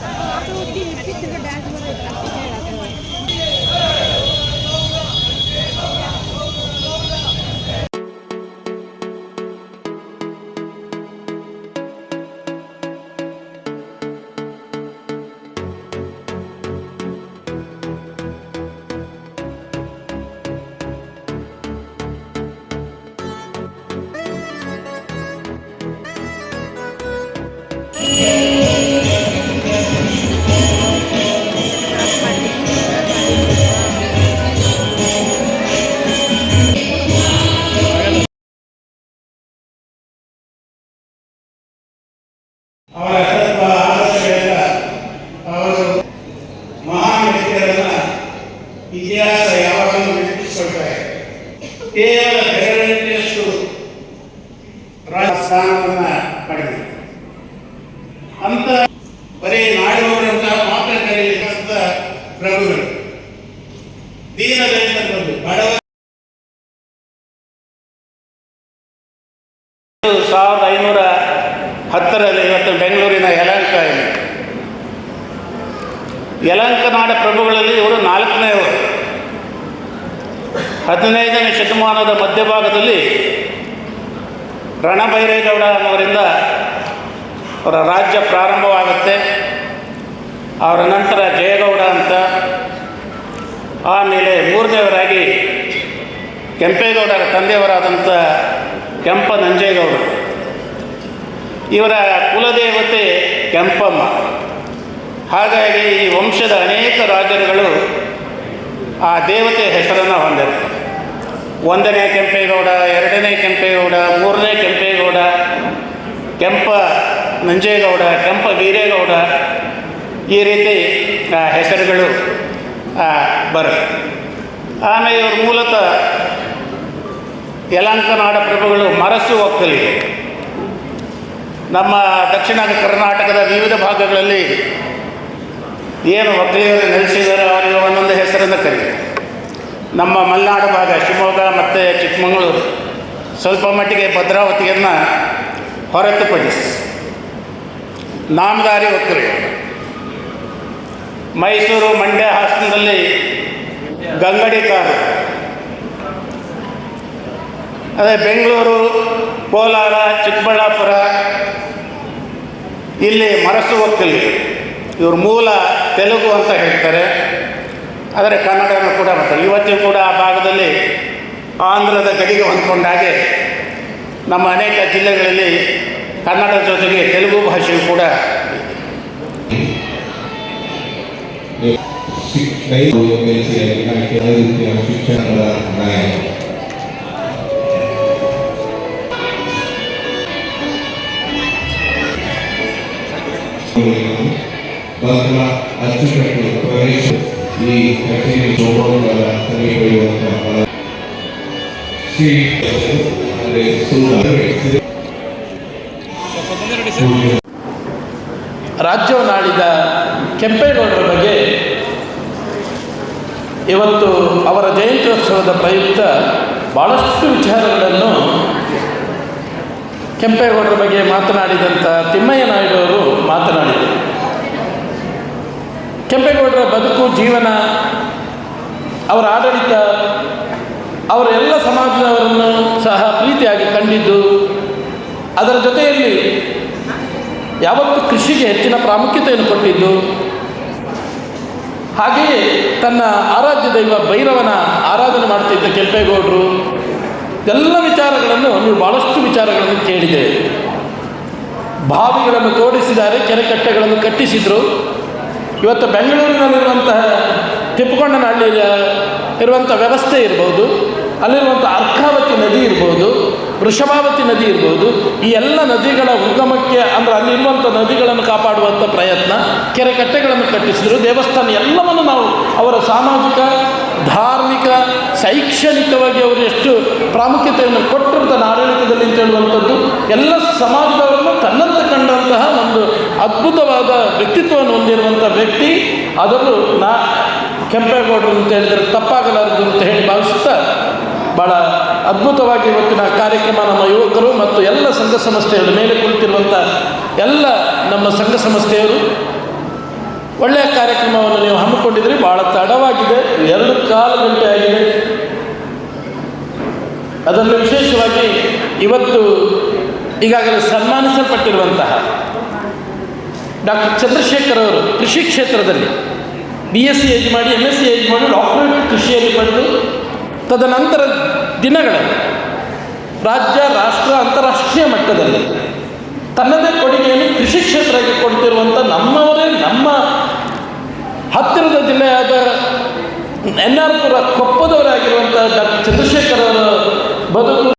Yeah. ಸಾವಿರದ ಐನೂರ ಹತ್ತರಲ್ಲಿ ಇವತ್ತು ಬೆಂಗಳೂರಿನ ಯಲಹಂಕ ಇದೆ ಯಲಹಂಕ ನಾಡ ಪ್ರಭುಗಳಲ್ಲಿ ಇವರು ನಾಲ್ಕನೆಯವರು ಹದಿನೈದನೇ ಶತಮಾನದ ಮಧ್ಯಭಾಗದಲ್ಲಿ ರಣಭೈರೇಗೌಡ ಅನ್ನೋರಿಂದ ಅವರ ರಾಜ್ಯ ಪ್ರಾರಂಭವಾಗುತ್ತೆ. ಅವರ ನಂತರ ಜಯಗೌಡ ಅಂತ. ಆಮೇಲೆ ಮೂರನೇವರಾಗಿ ಕೆಂಪೇಗೌಡರ ತಂದೆಯವರಾದಂಥ ಕೆಂಪ ನಂಜೇಗೌಡರು ಇವರ ಕುಲದೇವತೆ ಕೆಂಪಮ್ಮ. ಹಾಗಾಗಿ ಈ ವಂಶದ ಅನೇಕ ರಾಜರುಗಳು ಆ ದೇವತೆ ಹೆಸರನ್ನು ಹೊಂದಿರ್ತಾರೆ ಒಂದನೇ ಕೆಂಪೇಗೌಡ, ಎರಡನೇ ಕೆಂಪೇಗೌಡ, ಮೂರನೇ ಕೆಂಪೇಗೌಡ, ಕೆಂಪ ನಂಜೇಗೌಡ, ಕೆಂಪ ವೀರೇಗೌಡ ಈ ರೀತಿ ಆ ಹೆಸರುಗಳು ಬರುತ್ತೆ ಆಮೇಲೆ ಇವರು ಮೂಲತಃ ಯಲಂಕ ನಾಡ ಪ್ರಭುಗಳು ಮರಸು ಒಕ್ಕಲಿಗೆ ನಮ್ಮ ದಕ್ಷಿಣ ಕರ್ನಾಟಕದ ವಿವಿಧ ಭಾಗಗಳಲ್ಲಿ ಏನು ಒಕ್ಕಲಿಗರು ನೆಲೆಸಿದ್ದಾರೆ ಅವರಿಗೆ ಒಂದೊಂದು ಹೆಸರನ್ನು ಕರಿ. ನಮ್ಮ ಮಲೆನಾಡು ಭಾಗ, ಶಿವಮೊಗ್ಗ ಮತ್ತು ಚಿಕ್ಕಮಗಳೂರು, ಸ್ವಲ್ಪ ಮಟ್ಟಿಗೆ ಭದ್ರಾವತಿಯನ್ನು ಹೊರತುಪಡಿಸಿ. ನಾಮದಾರಿ ಒಕ್ಕಲಿ ಮೈಸೂರು ಮಂಡ್ಯ ಹಾಸನದಲ್ಲಿ ಗಂಗಡಿಕಾರರು ಅದೇ ಬೆಂಗಳೂರು, ಕೋಲಾರ, ಚಿಕ್ಕಬಳ್ಳಾಪುರ, ಇಲ್ಲಿ ಮರಸು ಒಕ್ಕಲಿಗರು ಇವ್ರ ಮೂಲ ತೆಲುಗು ಅಂತ ಹೇಳ್ತಾರೆ. ಆದರೆ ಕನ್ನಡನೂ ಕೂಡ ಬರ್ತಾರೆ ಇವತ್ತಿಗೂ ಕೂಡ ಆ ಭಾಗದಲ್ಲಿ ಆಂಧ್ರದ ಗಡಿಗೆ ಹೊಂದ್ಕೊಂಡಾಗೆ ನಮ್ಮ ಅನೇಕ ಜಿಲ್ಲೆಗಳಲ್ಲಿ ಕನ್ನಡ ಜೊತೆಗೆ ತೆಲುಗು ಭಾಷೆಯು ಕೂಡ ರೈತರು ಈ ಕಚೇರಿ ರಾಜ್ಯವನ್ನಾಳಿದ ಕೆಂಪೇಗೌಡರ ಬಗ್ಗೆ ಇವತ್ತು ಅವರ ಜಯಂತ್ಯೋತ್ಸವದ ಪ್ರಯುಕ್ತ ಬಹಳಷ್ಟು ವಿಚಾರಗಳನ್ನು ಕೆಂಪೇಗೌಡರ ಬಗ್ಗೆ ಮಾತನಾಡಿದಂಥ ತಿಮ್ಮಯ್ಯ ನಾಯ್ಡು ಅವರು ಮಾತನಾಡಿದರು. ಕೆಂಪೇಗೌಡರ ಬದುಕು, ಜೀವನ, ಅವರ ಆಡಳಿತ, ಅವರ ಎಲ್ಲ ಸಮಾಜದವರನ್ನು ಸಹ ಪ್ರೀತಿಯಾಗಿ ಕಂಡಿದ್ದು, ಅದರ ಜೊತೆಯಲ್ಲಿ ಯಾವತ್ತು ಕೃಷಿಗೆ ಹೆಚ್ಚಿನ ಪ್ರಾಮುಖ್ಯತೆಯನ್ನು ಕೊಟ್ಟಿದ್ದು, ಹಾಗೆಯೇ ತನ್ನ ಆರಾಧ್ಯ ದೈವ ಭೈರವನ ಆರಾಧನೆ ಮಾಡ್ತಿದ್ದ ಕೆಂಪೇಗೌಡರು, ಎಲ್ಲ ವಿಚಾರಗಳನ್ನು, ನೀವು ಭಾಳಷ್ಟು ವಿಚಾರಗಳನ್ನು ಕೇಳಿದೆ ಬಾವಿಗಳನ್ನು ತೋಡಿಸಿದ್ದಾರೆ ಕೆರೆಕಟ್ಟೆಗಳನ್ನು ಕಟ್ಟಿಸಿದರು. ಇವತ್ತು ಬೆಂಗಳೂರಿನಲ್ಲಿರುವಂತಹ ತಿಪ್ಪಕೊಂಡನಹಳ್ಳಿ ಇರುವಂಥ ವ್ಯವಸ್ಥೆ ಇರ್ಬೋದು ಅಲ್ಲಿರುವಂಥ ಅರ್ಕಾವತಿ ನದಿ ಇರ್ಬೋದು, ವೃಷಭಾವತಿ ನದಿ ಇರ್ಬೋದು, ಈ ಎಲ್ಲ ನದಿಗಳ ಉಗಮಕ್ಕೆ ಅಂದರೆ ಅಲ್ಲಿರುವಂಥ ನದಿಗಳನ್ನು ಕಾಪಾಡುವಂಥ ಪ್ರಯತ್ನ, ಕೆರೆ ಕಟ್ಟೆಗಳನ್ನು ಕಟ್ಟಿಸಿದರು, ದೇವಸ್ಥಾನ ಎಲ್ಲವನ್ನು ನಾವು ಅವರ ಸಾಮಾಜಿಕ, ಧಾರ್ಮಿಕ, ಶೈಕ್ಷಣಿಕವಾಗಿ ಅವರು ಎಷ್ಟು ಪ್ರಾಮುಖ್ಯತೆಯನ್ನು ಕೊಟ್ಟಿರ್ತಾನೆ ತನ್ನ ಆಡಳಿತದಲ್ಲಿ ಅಂತ ಹೇಳುವಂಥದ್ದು, ಎಲ್ಲ ಸಮಾಜದವರನ್ನು ತನ್ನಂತೆ ಕಂಡಂತಹ ಒಂದು ಅದ್ಭುತವಾದ ವ್ಯಕ್ತಿತ್ವವನ್ನು ಹೊಂದಿರುವಂಥ ವ್ಯಕ್ತಿ ಅದನ್ನು ನಾ ಕೆಂಪೇಗೌಡರು ಅಂತ ಹೇಳಿದರೆ ತಪ್ಪಾಗಲಾರದು ಅಂತ ಹೇಳಿ ಭಾವಿಸುತ್ತಾ ಭಾಳ ಅದ್ಭುತವಾಗಿ ಇವತ್ತಿನ ಕಾರ್ಯಕ್ರಮ ನಮ್ಮ ಯುವಕರು ಮತ್ತು ಎಲ್ಲ ಸಂಘ ಸಂಸ್ಥೆಗಳ ಮೇಲೆ ಕುಳಿತಿರುವಂಥ ಎಲ್ಲ ನಮ್ಮ ಸಂಘ ಸಂಸ್ಥೆಯವರು, ಒಳ್ಳೆಯ ಕಾರ್ಯಕ್ರಮವನ್ನು ನೀವು ಹಮ್ಮಿಕೊಂಡಿದ್ರಿ ಭಾಳ ತಡವಾಗಿದೆ, ಎರಡು ಕಾಲು ಗಂಟೆ ಆಗಿದೆ. ಅದರಲ್ಲಿ ವಿಶೇಷವಾಗಿ ಇವತ್ತು ಈಗಾಗಲೇ ಸನ್ಮಾನಿಸಲ್ಪಟ್ಟಿರುವಂತಹ ಡಾಕ್ಟರ್ ಚಂದ್ರಶೇಖರ್ ಅವರು ಕೃಷಿ ಕ್ಷೇತ್ರದಲ್ಲಿ ಬಿ ಎಸ್ ಸಿ ಏಜ್ ಮಾಡಿ ಎಂ ಎಸ್ ಸಿ ಏಜ್ ಮಾಡಿ ಡಾಕ್ಟರೇಟ್ ಕೃಷಿಯಲ್ಲಿ ಪಡೆದು ತದನಂತರ ದಿನಗಳಲ್ಲಿ ರಾಜ್ಯ, ರಾಷ್ಟ್ರ, ಅಂತಾರಾಷ್ಟ್ರೀಯ ಮಟ್ಟದಲ್ಲಿ ತನ್ನದೇ ಕೊಡುಗೆಯನ್ನು ಕೃಷಿ ಕ್ಷೇತ್ರಕ್ಕೆ ಕೊಡ್ತಿರುವಂಥ ನಮ್ಮವರೇ ನಮ್ಮ ಹತ್ತಿರದ ಜಿಲ್ಲೆಯಾದ ಎನ್ ಆರ್ ಪುರ ಕೊಪ್ಪದವರಾಗಿರುವಂಥ ಡಾಕ್ಟರ್ ಚಂದ್ರಶೇಖರ್ ಅವರ ಬದುಕು